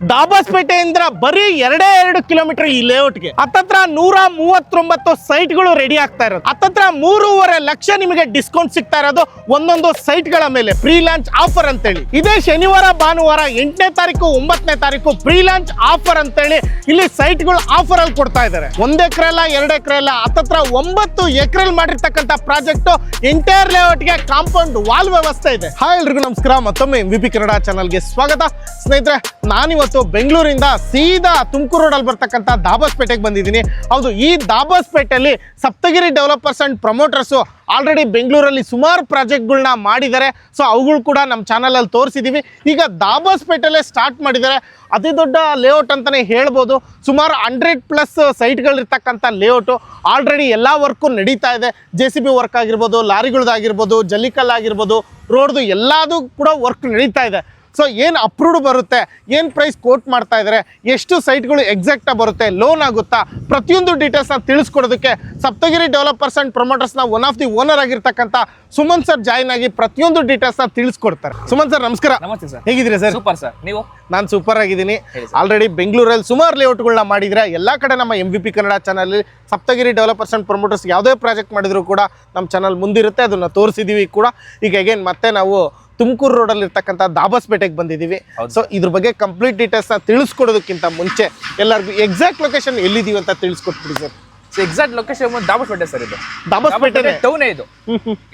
ದಾಬಾಸ್ಪೇಟೆಯಿಂದ ಬರೀ ಎರಡೇ ಎರಡು ಕಿಲೋಮೀಟರ್ ಈ ಲೇಔಟ್ಗೆ ಹತ್ತತ್ರ ನೂರ ಮೂವತ್ತೊಂಬತ್ತು ಸೈಟ್ಗಳು ರೆಡಿ ಆಗ್ತಾ ಇರೋದು. ಹತ್ತತ್ರ ಮೂರುವರೆ ಲಕ್ಷ ನಿಮಗೆ ಡಿಸ್ಕೌಂಟ್ ಸಿಗ್ತಾ ಇರೋದು ಒಂದೊಂದು ಸೈಟ್ಗಳ ಮೇಲೆ ಪ್ರೀ ಲಾಂಚ್ ಆಫರ್ ಅಂತೇಳಿ. ಇದೇ ಶನಿವಾರ, ಭಾನುವಾರ ಎಂಟನೇ ತಾರೀಕು, ಒಂಬತ್ತನೇ ತಾರೀಕು ಪ್ರೀ ಲಾಂಚ್ ಆಫರ್ ಅಂತೇಳಿ ಇಲ್ಲಿ ಸೈಟ್ಗಳು ಆಫರ್ ಅಲ್ಲಿ ಕೊಡ್ತಾ ಇದ್ದಾರೆ. ಒಂದ್ ಎಕರೆ ಅಲ್ಲ, ಎರಡು ಎಕರೆ ಅಲ್ಲ, ಹತ್ತತ್ರ ಒಂಬತ್ತು ಎಕರೆಲ್ ಮಾಡಿರ್ತಕ್ಕಂಥ ಪ್ರಾಜೆಕ್ಟ್ ಎಂಟೈರ್ ಲೇಔಟ್ಗೆ ಕಾಂಪೌಂಡ್ ವಾಲ್ ವ್ಯವಸ್ಥೆ ಇದೆ. ಹಾಯ್ ಎಲ್ರಿಗೂ ನಮಸ್ಕಾರ, ಮತ್ತೊಮ್ಮೆ ವಿ ಪಿ ಕನ್ನಡ ಚಾನಲ್ಗೆ ಸ್ವಾಗತ. ಸ್ನೇಹಿತರೆ, ನಾನಿವತ್ತು ಬೆಂಗಳೂರಿಂದ ಸೀದಾ ತುಮಕೂರು ರೋಡಲ್ಲಿ ಬರ್ತಕ್ಕಂಥ ದಾಬಾಸ್ಪೇಟೆಗೆ ಬಂದಿದ್ದೀನಿ. ಹೌದು, ಈ ದಾಬಾಸ್ಪೇಟೆಯಲ್ಲಿ Saptagiri developers and promoters already ಬೆಂಗಳೂರಲ್ಲಿ ಸುಮಾರು ಪ್ರಾಜೆಕ್ಟ್ಗಳನ್ನ ಮಾಡಿದ್ದಾರೆ. ಸೊ ಅವುಗಳು ಕೂಡ ನಮ್ಮ ಚಾನಲಲ್ಲಿ ತೋರಿಸಿದ್ದೀವಿ ಈಗ ದಾಬಾಸ್ಪೇಟೆಲ್ಲೇ ಸ್ಟಾರ್ಟ್ ಮಾಡಿದ್ದಾರೆ. ಅತಿ ದೊಡ್ಡ ಲೇಔಟ್ ಅಂತಲೇ ಹೇಳ್ಬೋದು. ಸುಮಾರು ಹಂಡ್ರೆಡ್ ಪ್ಲಸ್ ಸೈಟ್ಗಳಿರ್ತಕ್ಕಂಥ ಲೇಔಟು ಆಲ್ರೆಡಿ ಎಲ್ಲ ವರ್ಕು ನಡೀತಾ ಇದೆ. ಜೆ ಸಿ ಬಿ ವರ್ಕ್ ಆಗಿರ್ಬೋದು ಲಾರಿಗಳದ್ದಾಗಿರ್ಬೋದು ಜಲ್ಲಿಕಲ್ ಆಗಿರ್ಬೋದು ರೋಡ್ದು ಎಲ್ಲದೂ ಕೂಡ ವರ್ಕ್ ನಡೀತಾ ಇದೆ. ಸೊ ಏನು ಅಪ್ರೂವ್ಡ್ ಬರುತ್ತೆ? ಏನು ಪ್ರೈಸ್ ಕೋಟ್ ಮಾಡ್ತಾ ಇದ್ದಾರೆ ಎಷ್ಟು ಸೈಟ್ಗಳು ಎಕ್ಸಾಕ್ಟಾಗಿ ಬರುತ್ತೆ? ಲೋನ್ ಆಗುತ್ತಾ? ಪ್ರತಿಯೊಂದು ಡೀಟೇಲ್ಸ್ನ ತಿಳಿಸ್ಕೊಡೋದಕ್ಕೆ ಸಪ್ತಗಿರಿ ಡೆವಲಪರ್ಸ್ ಆ್ಯಂಡ್ ಪ್ರಮೋಟರ್ಸ್ನ ಒನ್ ಆಫ್ ದಿ ಓನರ್ ಆಗಿರ್ತಕ್ಕಂಥ ಸುಮನ್ ಸರ್ ಜಾಯ್ನ್ ಆಗಿ ಪ್ರತಿಯೊಂದು ಡೀಟೇಲ್ಸ್ನ ತಿಳಿಸ್ಕೊಡ್ತಾರೆ. ಸುಮನ್ ಸರ್ ನಮಸ್ಕಾರ. ನಮಸ್ತೆ ಸರ್ ಹೇಗಿದ್ದೀರಾ ಸರ್ ಸೂಪರ್ ಸರ್ ನೀವು? ನಾನು ಸೂಪರ್ ಆಗಿದ್ದೀನಿ. ಆಲ್ರೆಡಿ ಬೆಂಗಳೂರಲ್ಲಿ ಸುಮಾರು ಲೇಔಟ್ಗಳನ್ನ ಮಾಡಿದರೆ ಎಲ್ಲ ಕಡೆ ನಮ್ಮ ಎಂ ವಿ ಪಿ ಕನ್ನಡ ಚಾನಲಲ್ಲಿ ಸಪ್ತಗಿರಿ ಡೆವಲಪರ್ಸ್ ಆ್ಯಂಡ್ ಪ್ರಮೋಟರ್ಸ್ ಯಾವುದೇ ಪ್ರಾಜೆಕ್ಟ್ ಮಾಡಿದರೂ ಕೂಡ ನಮ್ಮ ಚಾನಲ್ ಮುಂದಿರುತ್ತೆ. ಅದನ್ನು ತೋರಿಸಿದ್ದೀವಿ ಕೂಡ. ಈಗ ಅಗೇನ್ ಮತ್ತೆ ನಾವು ತುಮಕೂರು ರೋಡಲ್ಲಿ ಇರ್ತಕ್ಕಂಥ ದಾಬಾಸ್ಪೇಟೆಗೆ ಬಂದಿದ್ದೀವಿ. ಬಂದಿದೀವಿ ಸೊ ಇದ್ರ ಬಗ್ಗೆ ಕಂಪ್ಲೀಟ್ ಡೀಟೇಲ್ಸ್ನ ತಿಳಿಸ್ಕೊಡೋದಕ್ಕಿಂತ ಮುಂಚೆ ಎಲ್ಲರಿಗೂ ಎಕ್ಸಾಕ್ಟ್ ಲೊಕೇಶನ್ ಎಲ್ಲಿದ್ದೀವಿ ಅಂತ ತಿಳಿಸ್ಕೊಟ್ಬಿಡಿ sir so exact location Dabaspet sir ಇದು. ದಾಬಸ್ಪೇಟೆ ಟೌನ್ ಇದು.